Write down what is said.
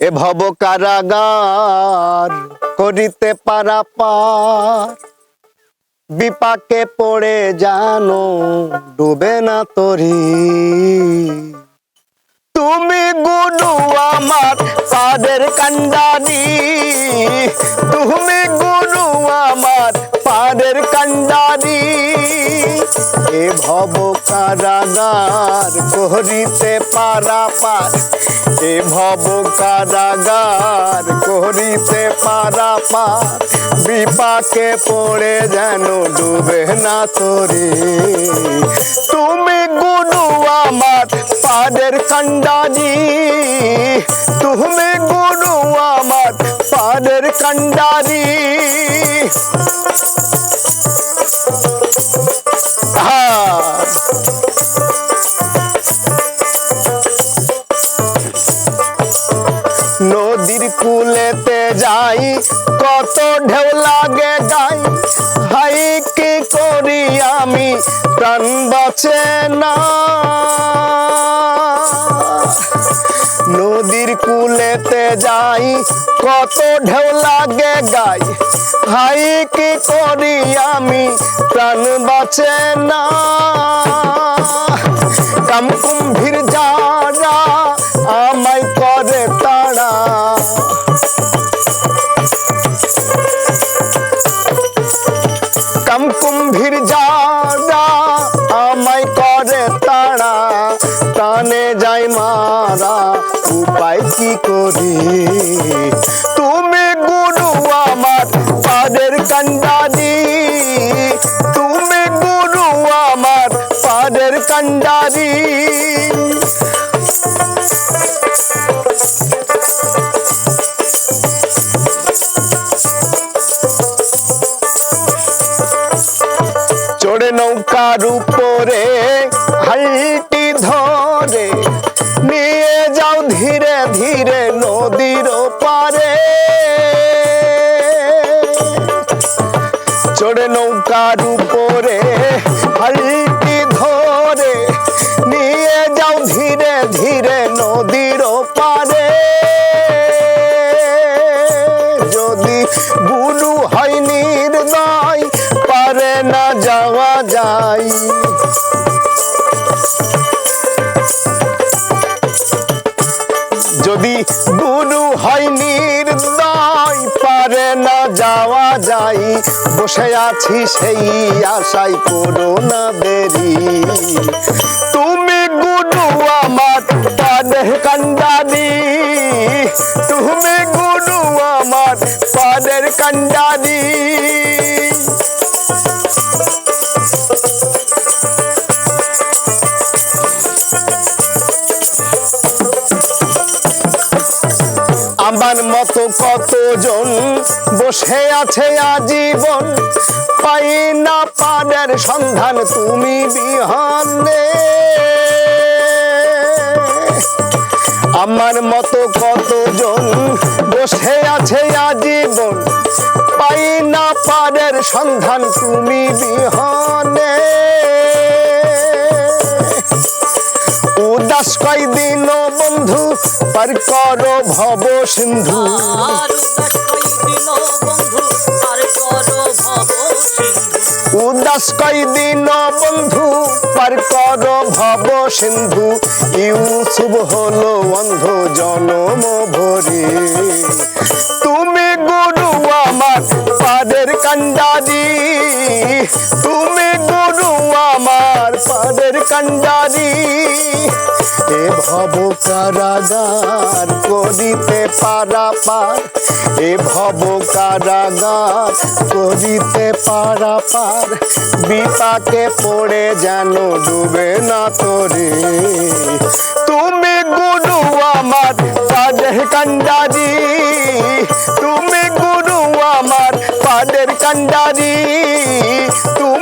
এ ভব কারাগার করিতে পারা পার। বিপাকে পড়ে জানো ডুবে না তরি। তুমি গুরু আমার পাদের কান্ডানি তুমি গুরু আমার পাদের কান্ডানি এ ভব কারাগার করিতে পারা পার। এ ভব কারাগার করিতে পারা পার। বিপাকে পড়ে যেন ডুবে না তোরে। তুমি গুরু আমার পাদের কান্ডানি তুমি গুরু আমার পাদের কান্ডানি যাই কত ঢেউ লাগে গাই। হাই কি করি আমি? প্রাণ বাঁচে না। নদীর কুলেতে যাই, কত ঢেউ লাগে গাই। হাই কি করি আমি? প্রাণ বাঁচে না। কাম কুম্ভীর যারা আমায় করে তারা কি করি তুমি গুরু আমার পাদের কান্ডারি তুমি গুরু আমার পাদের কান্ডারি চড়ে নৌকার উপরে হালটি ধরে নিয়ে যাও ধীরে ধীরে নদীর পারে। চড়ে নৌকার উপরে যদি গুরু হয় নির্দয়, পারে না যাওয়া যায় বসে আছি সেই আশায় করো না দেরি। তুমি গুরু আমার পাদের কান্ডানি তুমি গুরু আমার পাদের কান্ডানি আমার মতো কতজন বসে আছে আজীবন? পাই না পানের সন্ধান, তুমি বিহানে। আমার মতো কতজন বসে আছে আজীবন? পাই না পানের সন্ধান, তুমি বিহানে। উদাস কয়দিন বন্ধু পার করো ভব সিন্ধু। উদাস উদাস কয়দিন বন্ধু পার করো ভব সিন্ধু। ইউসুফ হলো অন্ধ জনম ভরে। তুমি পাদের কান্ডারি, তুমি গুরু আমার পাদের কান্ডারি। এ ভব কারাগার করিতে পারা পার, এ ভব কারাগার করিতে পারা পার। বিপাকে পড়ে যেন ডুবে না তোরে। তুমি গুরু আমার পাদের কান্ডারি, তুমি কান্ডারি তুমি গুরু